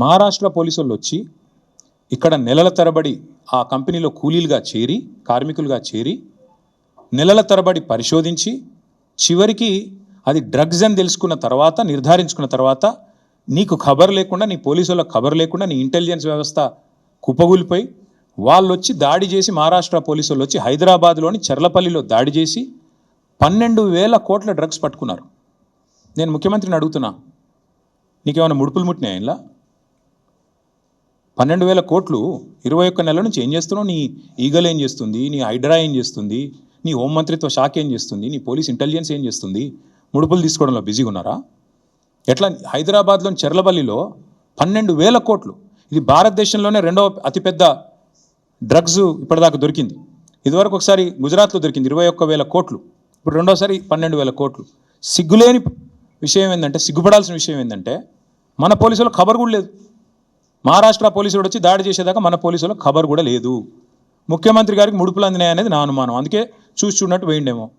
మహారాష్ట్ర పోలీసులు వచ్చి ఇక్కడ నెలల తరబడి ఆ కంపెనీలో కూలీలుగా చేరి కార్మికులుగా చేరి నెలల తరబడి పరిశోధించి చివరికి అది డ్రగ్స్ అని తెలుసుకున్న తర్వాత నిర్ధారించుకున్న తర్వాత నీకు ఖబర్ లేకుండా నీ పోలీసులకు ఖబర్ లేకుండా నీ ఇంటెలిజెన్స్ వ్యవస్థ కుప్పగూలిపోయి వాళ్ళు వచ్చి దాడి చేసి మహారాష్ట్ర పోలీసు వాళ్ళు వచ్చి హైదరాబాద్లోని చెర్లపల్లిలో దాడి చేసి పన్నెండు వేల కోట్ల డ్రగ్స్ పట్టుకున్నారు. నేను ముఖ్యమంత్రిని అడుగుతున్నా నీకేమైనా ముడుపులు ముట్టినాయా ఇలా పన్నెండు వేల కోట్లు ఇరవై ఒక్క నెలల నుంచి ఏం చేస్తున్నావు? నీ ఈగల్ ఏం చేస్తుంది? నీ హైడ్రా ఏం చేస్తుంది? నీ హోంమంత్రిత్వ శాఖ ఏం చేస్తుంది? నీ పోలీస్ ఇంటెలిజెన్స్ ఏం చేస్తుంది? ముడుపులు తీసుకోవడంలో బిజీగా ఉన్నారా? ఎట్లా హైదరాబాద్లోని చెర్లపల్లిలో పన్నెండు వేల కోట్లు. ఇది భారతదేశంలోనే రెండవ అతిపెద్ద డ్రగ్స్ ఇప్పటిదాకా దొరికింది. ఇదివరకు ఒకసారి గుజరాత్లో దొరికింది ఇరవై ఒక్క వేల కోట్లు. ఇప్పుడు రెండోసారి పన్నెండు వేల కోట్లు. సిగ్గులేని విషయం ఏంటంటే సిగ్గుపడాల్సిన విషయం ఏంటంటే మన పోలీసులో ఖబర్ కూడా లేదు. మహారాష్ట్ర పోలీసుడు వచ్చి దాడి చేసేదాకా మన పోలీసులకు ఖబర్ కూడా లేదు. ముఖ్యమంత్రి గారికి ముడుపులు అందినాయి అనేది నా అనుమానం. అందుకే చూసి చూడనట్టు వేయండేమో.